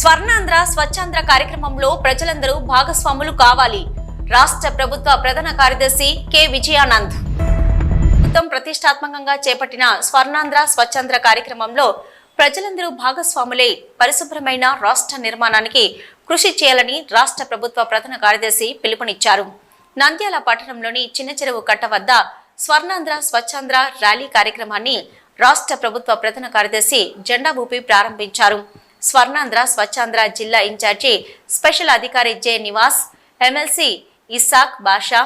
స్వర్ణాంధ్ర స్వచ్ఛాంధ్ర కార్యక్రమంలో ప్రజలందరూ భాగస్వాములు కావాలి. రాష్ట్ర ప్రభుత్వ ప్రధాన కార్యదర్శి కె. విజయానంద్. ప్రభుత్వం ప్రతిష్టాత్మకంగా చేపట్టిన స్వర్ణాంధ్ర స్వచ్ఛాంధ్ర కార్యక్రమంలో ప్రజలందరూ భాగస్వాములై పరిశుభ్రమైన రాష్ట్ర నిర్మాణానికి కృషి చేయాలని రాష్ట్ర ప్రభుత్వ ప్రధాన కార్యదర్శి పిలుపునిచ్చారు. నంద్యాల పట్టణంలోని చిన్న చెరువు కట్ట వద్ద స్వర్ణాంధ్ర స్వచ్ఛాంధ్ర ర్యాలీ కార్యక్రమాన్ని రాష్ట్ర ప్రభుత్వ ప్రధాన కార్యదర్శి జెండా ఊపి ప్రారంభించారు. స్వర్ణాంధ్ర స్వచ్ఛాంధ్ర జిల్లా ఇన్ఛార్జి స్పెషల్ అధికారి జె నివాస్ ఎమ్మెల్సీ ఇసాక్ బాషా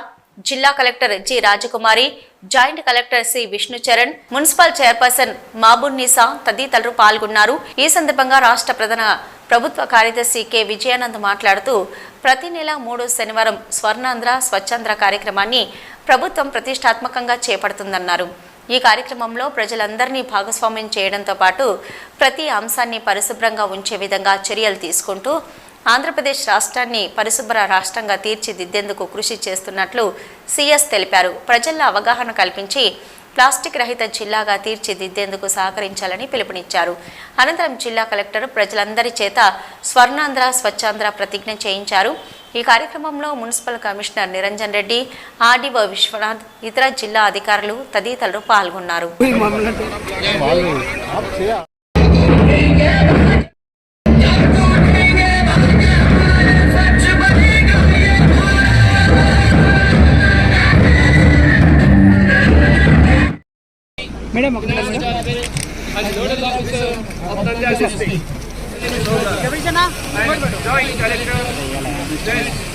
జిల్లా collector G Rajakumari joint collector C Vishnucharan municipal chairperson Mabunnisa తదితరులు పాల్గొన్నారు. ఈ సందర్భంగా రాష్ట్ర ప్రధాన ప్రభుత్వ కార్యదర్శి కె విజయానంద్ మాట్లాడుతూ ప్రతి నెల మూడో శనివారం స్వర్ణాంధ్ర స్వచ్ఛాంధ్ర కార్యక్రమాన్ని ప్రభుత్వం ప్రతిష్టాత్మకంగా చేపడుతుందన్నారు. ఈ కార్యక్రమంలో ప్రజలందరినీ భాగస్వామ్యం చేయడంతో పాటు ప్రతి అంశాన్ని పరిశుభ్రంగా ఉంచే విధంగా చర్యలు తీసుకుంటూ ఆంధ్రప్రదేశ్ రాష్ట్రాన్ని పరిశుభ్ర రాష్ట్రంగా తీర్చిదిద్దేందుకు కృషి చేస్తున్నట్లు సిఎస్ తెలిపారు. ప్రజల్లో అవగాహన కల్పించి ప్లాస్టిక్ రహిత జిల్లాగా తీర్చిదిద్దేందుకు సహకరించాలని పిలుపునిచ్చారు. అనంతరం జిల్లా కలెక్టర్ ప్రజలందరి చేత స్వర్ణాంధ్ర స్వచ్ఛాంధ్ర ప్రతిజ్ఞ చేయించారు. ఈ కార్యక్రమంలో municipal commissioner Niranjan Reddy RDO Vishwanath ఇతర జిల్లా అధికారులు తదితరులు పాల్గొన్నారు. ఆప్ చేయ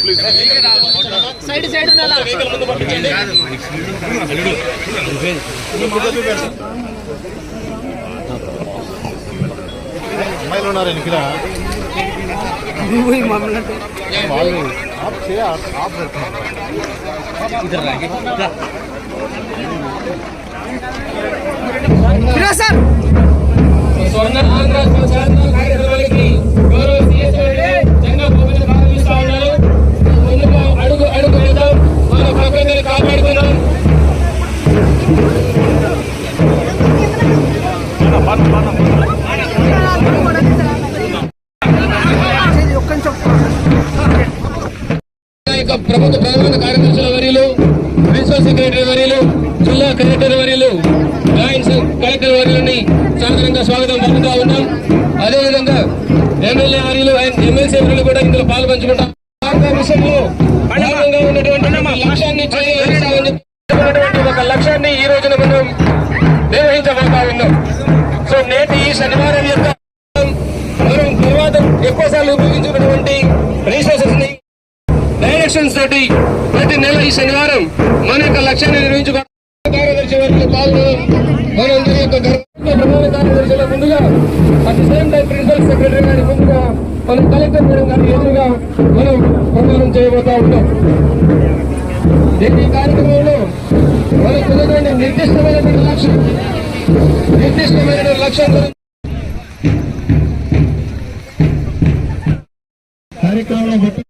ఒక నిమిషం. అమ్మాయిలు ఉన్నారు వెనుకల వాళ్ళు ఆప్ చేయ ఆప్ పెడుతున్నారు సార్. యొక్క ప్రభుత్వ ప్రధాన కార్యదర్శుల వర్యులు ప్రిన్సిపల్ సెక్రటరీ వర్యులు జిల్లా కలెక్టర్ వర్యులు జాయింట్ కలెక్టర్ వర్యులని సాధారణంగా స్వాగతం పలుకుతా ఉన్నాం. అదేవిధంగా ఎమ్మెల్యే వర్యులు అండ్ ఎమ్మెల్సీ వర్యులు కూడా ఇందులో పాల్పంచుకుంటాం. విషయంలో భాగంగా ఉన్నటువంటి లక్ష్యాన్ని ఒక లక్ష్యాన్ని ఈ రోజున మనం నిర్వహించబోతా ఉన్నాం. సో నేటి ఈ శనివారం యొక్క మనం తర్వాత ఎక్కువ సార్లు ఉపయోగించుకున్నటువంటి రీసోర్సెస్ ని తోటి ప్రతి నెల ఈ శనివారం మన యొక్క లక్ష్యాన్ని నిర్వహించుకోవడం కార్యదర్శి వారికి పాల్గొనడం మనందరి యొక్క ప్రధాన ముందుగా at same time principal secretary గారి ముందుగా మనం కలెక్టర్ మేడం గారి ఎదురుగా మనం ప్రమాణం చేయబోతా ఉంటాం ఈ కార్యక్రమంలో మన ఉన్నటువంటి నిర్దిష్టమైన లక్ష్యం నిర్దిష్టమైన లక్ష్యం కార్యక్రమంలో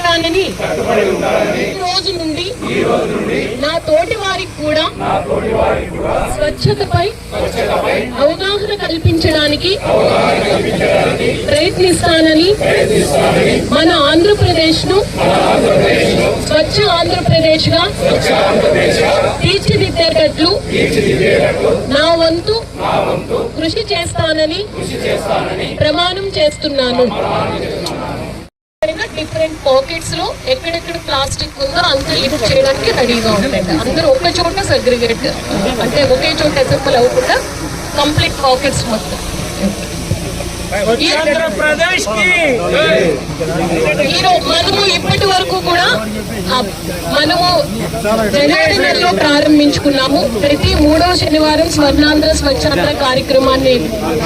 ఉంటానని ఈ రోజు నుండి నా తోటి వారికి కూడా స్వచ్ఛతపై అవగాహన కల్పించడానికి ప్రయత్నిస్తానని మన ఆంధ్రప్రదేశ్ను స్వచ్ఛ ఆంధ్రప్రదేశ్గా తీర్చిదిద్దేటట్లు నా వంతు కృషి చేస్తానని ప్రమాణం చేస్తున్నాను. డిఫరెంట్ పాకెట్స్లో ఎక్కడెక్కడ ప్లాస్టిక్ ఉందో అంత లిఫ్ట్ చేయడానికి రెడీగా ఉంటాయి. అందరూ ఒక చోట సెగ్రిగేట్ అంటే ఒకే చోట అసెంబుల్ అవ్వకుండా కంప్లీట్ పాకెట్స్ మొత్తం. ఈరోజు మనము ఇప్పటి వరకు కూడా మనము జనవరి నెలలో ప్రారంభించుకున్నాము. ప్రతి మూడవ శనివారం స్వర్ణాంధ్ర స్వచ్ఛాంధ్ర కార్యక్రమాన్ని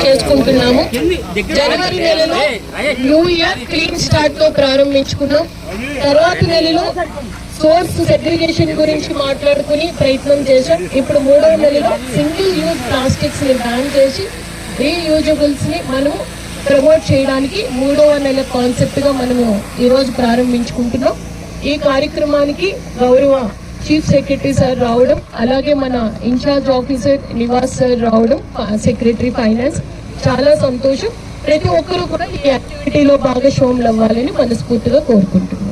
చేసుకుంటున్నాము. జనవరి నెలలో న్యూ ఇయర్ క్లీన్ స్టార్ట్తో ప్రారంభించుకున్నాం. తర్వాత నెలలో సోర్స్ సెగ్రిగేషన్ గురించి మాట్లాడుకుని ప్రయత్నం చేశాం. ఇప్పుడు మూడవ నెలలో సింగిల్ యూజ్ ప్లాస్టిక్స్ని బ్యాన్ చేసి రీయూజబుల్స్ని మనము ప్రమోట్ చేయడానికి మూడవ నెల కాన్సెప్ట్గా మనము ఈరోజు ప్రారంభించుకుంటున్నాం. ఈ కార్యక్రమానికి గౌరవ చీఫ్ సెక్రటరీ సార్ రావడం అలాగే మన ఇన్ఛార్జ్ ఆఫీసర్ నివాస్ సార్ రావడం సెక్రటరీ ఫైనాన్స్. చాలా సంతోషం. ప్రతి ఒక్కరూ కూడా ఈ యాక్టివిటీలో భాగస్వాములు అవ్వాలని మనస్ఫూర్తిగా కోరుకుంటున్నాం.